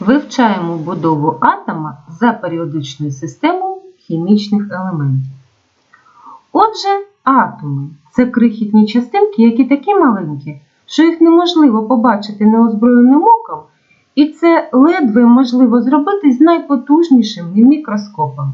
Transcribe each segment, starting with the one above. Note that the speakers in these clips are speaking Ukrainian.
Вивчаємо будову атома за періодичною системою хімічних елементів. Отже, атоми це крихітні частинки, які такі маленькі, що їх неможливо побачити неозброєним оком, і це ледве можливо зробити з найпотужнішими мікроскопами.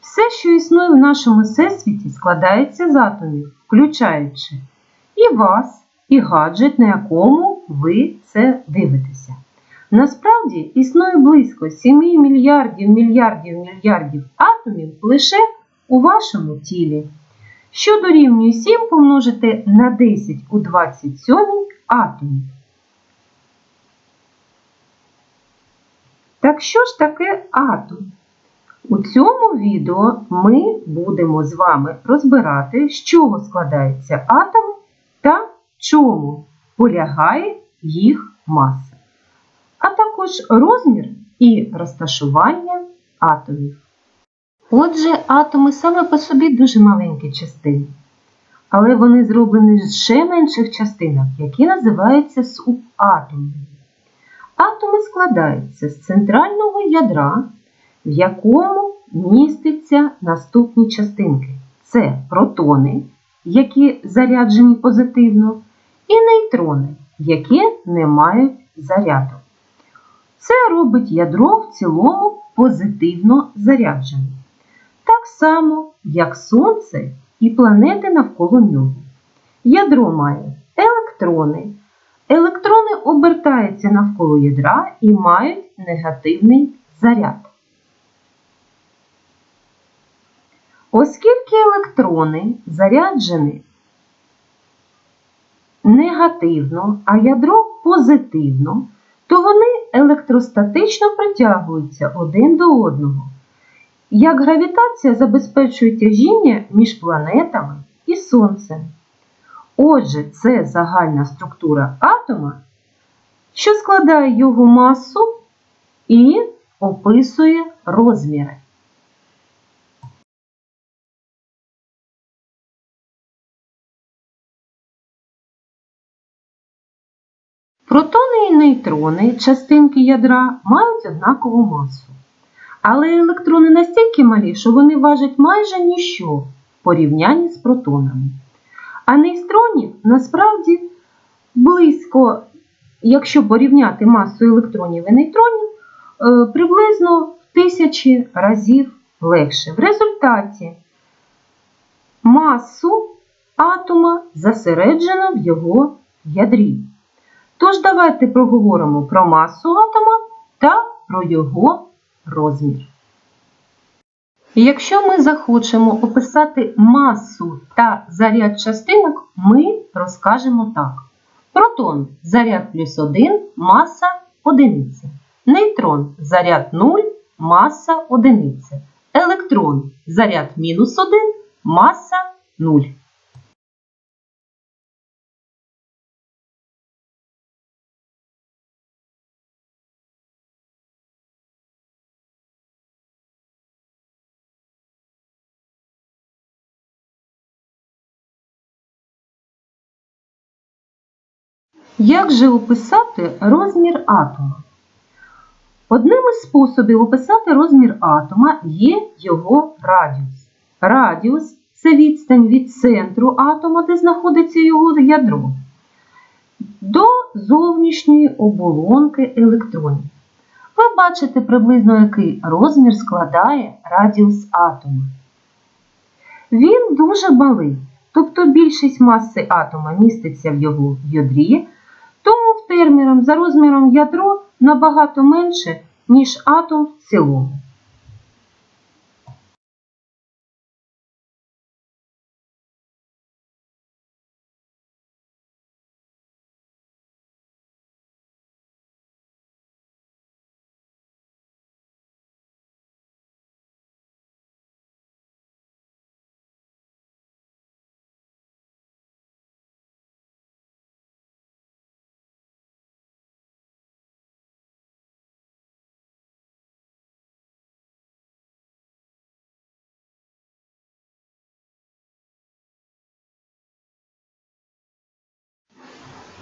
Все, що існує в нашому всесвіті, складається з атомів, включаючи і вас, і гаджет, на якому ви це дивитеся. Насправді існує близько 7 мільярдів мільярдів мільярдів атомів лише у вашому тілі, що дорівнює 7 помножити на 10 у 27 атомів. Так що ж таке атом? У цьому відео ми будемо з вами розбирати, з чого складаються атоми та чому полягає їх маса, також розмір і розташування атомів. Отже, атоми саме по собі дуже маленькі частини, але вони зроблені з ще менших частинок, які називаються субатомами. Атоми складаються з центрального ядра, в якому містяться наступні частинки. Це протони, які заряджені позитивно, і нейтрони, які не мають заряду. Це робить ядро в цілому позитивно зарядженим. Так само, як Сонце і планети навколо нього. Ядро має електрони. Електрони обертаються навколо ядра і мають негативний заряд. Оскільки електрони заряджені негативно, а ядро позитивно, то вони електростатично притягуються один до одного. Як гравітація забезпечує тяжіння між планетами і Сонцем. Отже, це загальна структура атома, що складає його масу і описує розміри. Протони і нейтрони, частинки ядра, мають однакову масу. Але електрони настільки малі, що вони важать майже ніщо в порівнянні з протонами. А нейтронів насправді близько, якщо порівняти масу електронів і нейтронів, е, приблизно в тисячі разів легше. В результаті масу атома засереджено в його ядрі. Тож давайте проговоримо про масу атома та про його розмір. Якщо ми захочемо описати масу та заряд частинок, ми розкажемо так. Протон заряд плюс 1, маса одиниця. Нейтрон заряд 0, маса одиниця. Електрон заряд мінус 1, маса 0. Як же описати розмір атома? Одним із способів описати розмір атома є його радіус. Радіус це відстань від центру атома, де знаходиться його ядро, до зовнішньої оболонки електронів. Ви бачите приблизно, який розмір складає радіус атома. Він дуже малий, тобто більшість маси атома міститься в його ядрі, тому терміром за розміром ядро набагато менше, ніж атом в цілому.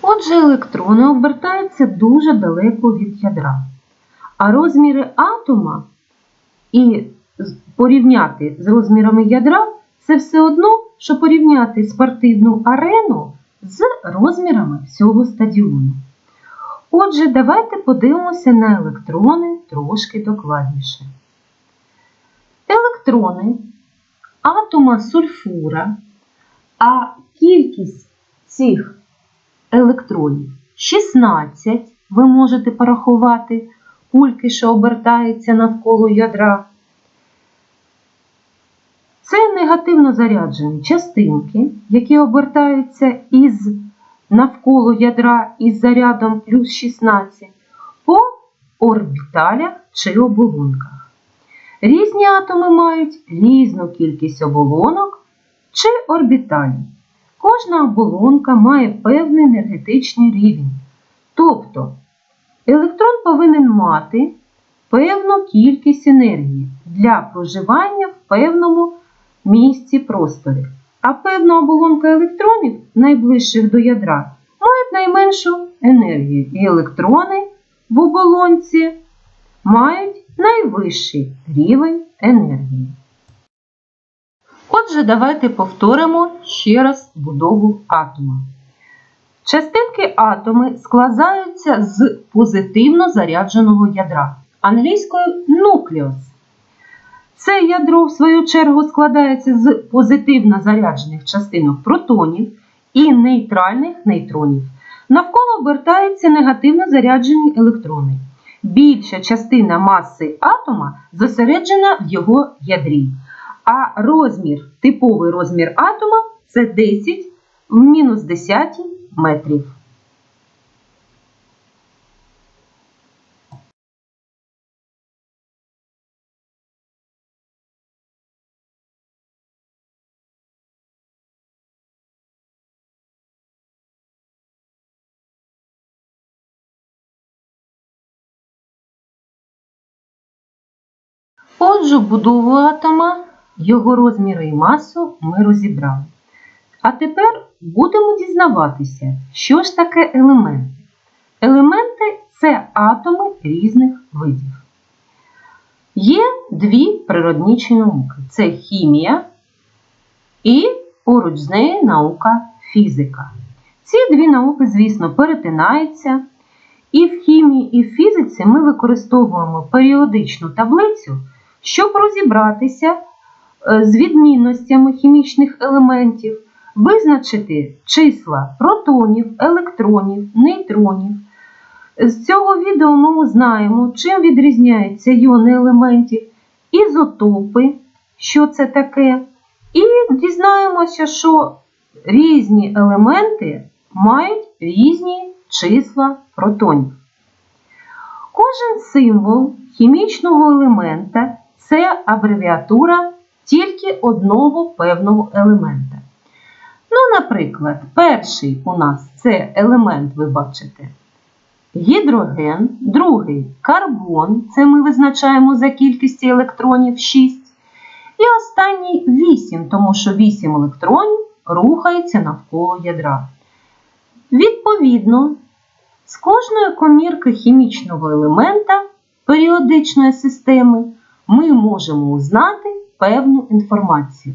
Отже, електрони обертаються дуже далеко від ядра. А розміри атома і порівняти з розмірами ядра це все одно, що порівняти спортивну арену з розмірами всього стадіону. Отже, давайте подивимося на електрони трошки докладніше. Електрони атома сульфура, а кількість цих електронів 16, ви можете порахувати кульки, що обертаються навколо ядра. Це негативно заряджені частинки, які обертаються із навколо ядра із зарядом плюс 16 по орбіталях чи оболонках. Різні атоми мають різну кількість оболонок чи орбіталів. Кожна оболонка має певний енергетичний рівень. Тобто електрон повинен мати певну кількість енергії для проживання в певному місці просторі. А певна оболонка електронів, найближчих до ядра, мають найменшу енергію, і електрони в оболонці мають найвищий рівень енергії. Отже, давайте повторимо ще раз будову атома. Частинки атоми складаються з позитивно зарядженого ядра, англійською нуклеус. Це ядро, в свою чергу, складається з позитивно заряджених частинок протонів і нейтральних нейтронів. Навколо обертаються негативно заряджені електрони. Більша частина маси атома зосереджена в його ядрі. А розмір, типовий розмір атома це 10 в мінус 10 метрів. Отже, будову атома, його розміри і масу ми розібрали. А тепер будемо дізнаватися, що ж таке елементи. Елементи це атоми різних видів. Є дві природничі науки: це хімія і поруч з нею наука фізика. Ці дві науки, звісно, перетинаються. І в хімії, і в фізиці ми використовуємо періодичну таблицю, щоб розібратися з відмінностями хімічних елементів, визначити числа протонів, електронів, нейтронів. З цього відео ми узнаємо, чим відрізняються іони елементів, ізотопи, що це таке, і дізнаємося, що різні елементи мають різні числа протонів. Кожен символ хімічного елемента це абревіатура тільки одного певного елемента. Ну, наприклад, перший у нас це елемент, ви бачите, гідроген, другий карбон, це ми визначаємо за кількістю електронів 6. І останній 8, тому що 8 електронів рухаються навколо ядра. Відповідно, з кожної комірки хімічного елемента періодичної системи ми можемо узнати певну інформацію.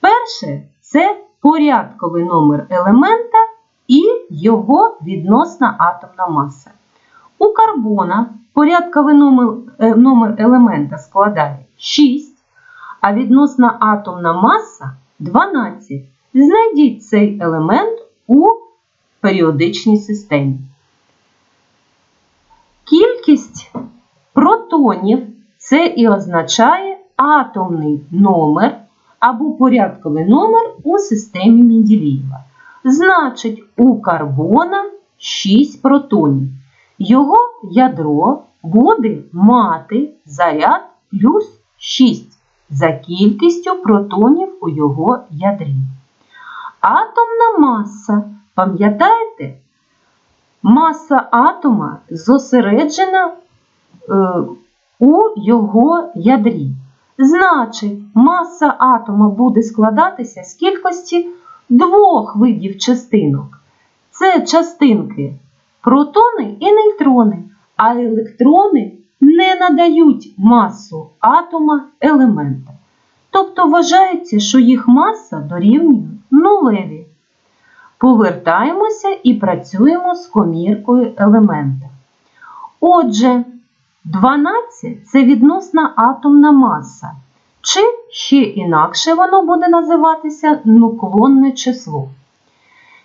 Перше це порядковий номер елемента і його відносна атомна маса. У карбона порядковий номер, е, елемента складає 6, а відносна атомна маса 12. Знайдіть цей елемент у періодичній системі. Кількість протонів це і означає атомний номер або порядковий номер у системі Менделєєва. Значить, у карбона 6 протонів. Його ядро буде мати заряд плюс 6 за кількістю протонів у його ядрі. Атомна маса, пам'ятаєте? Маса атома зосереджена е, у його ядрі. Значить, маса атома буде складатися з кількості двох видів частинок. Це частинки протони і нейтрони, а електрони не надають масу атома елемента. Тобто вважається, що їх маса дорівнює нулеві. Повертаємося і працюємо з коміркою елемента. Отже, 12 це відносна атомна маса. Чи ще інакше воно буде називатися нуклонне число.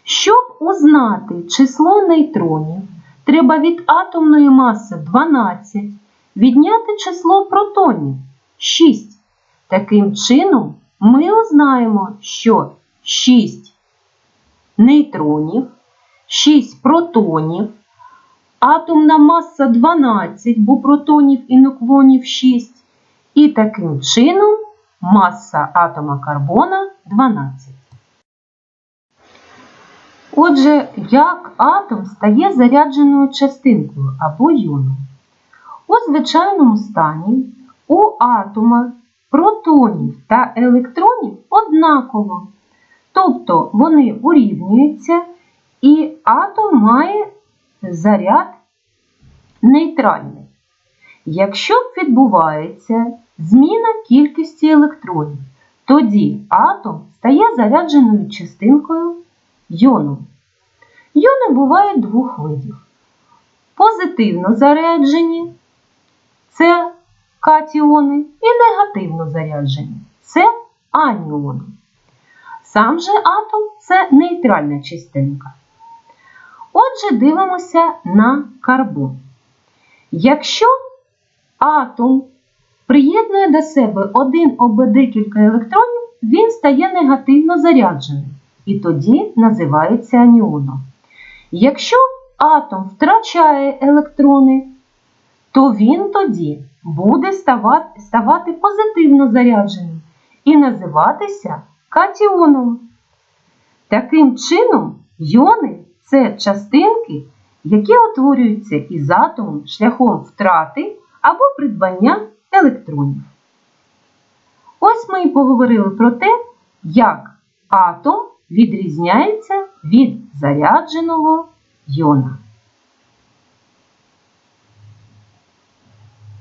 Щоб узнати число нейтронів, треба від атомної маси 12 відняти число протонів 6. Таким чином, ми узнаємо, що 6 нейтронів, 6 протонів, атомна маса 12, бо протонів і нуклонів 6. І таким чином маса атома карбона 12. Отже, як атом стає зарядженою частинкою або йоном? У звичайному стані у атома протонів та електронів однаково. Тобто вони урівнюються і атом має заряд нейтральний. Якщо відбувається зміна кількості електронів, тоді атом стає зарядженою частинкою йоном. Йони бувають двох видів. Позитивно заряджені це катіони і негативно заряджені це аніони. Сам же атом це нейтральна частинка. Отже, дивимося на карбон. Якщо атом приєднує до себе один або декілька електронів, він стає негативно зарядженим і тоді називається аніоном. Якщо атом втрачає електрони, то він тоді буде ставати, ставати позитивно зарядженим і називатися катіоном. Таким чином, йони це частинки, які утворюються із атомом шляхом втрати або придбання електронів. Ось ми і поговорили про те, як атом відрізняється від зарядженого йона.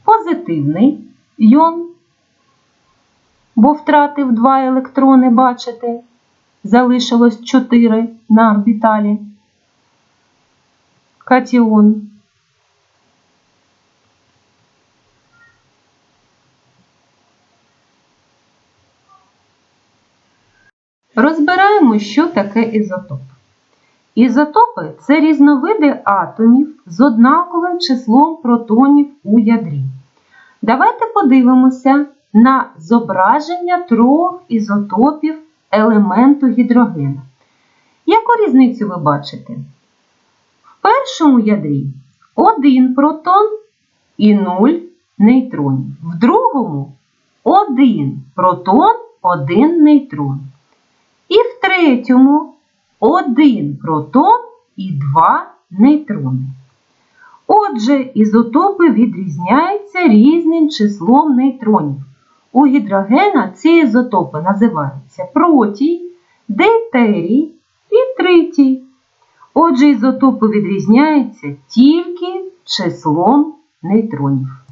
Позитивний йон, бо втратив два електрони, бачите, залишилось 4 на орбіталі. Катіон. Розбираємо, що таке ізотоп. Ізотопи це різновиди атомів з однаковим числом протонів у ядрі. Давайте подивимося на зображення трьох ізотопів елементу гідрогена. Яку різницю ви бачите? Першому ядрі один протон і 0 нейтронів. В другому один протон, один нейтрон. І в третьому один протон і два нейтрони. Отже, ізотопи відрізняються різним числом нейтронів. У гідрогена ці ізотопи називаються протій, дейтерій і тритій. Отже, ізотопи відрізняються тільки числом нейтронів.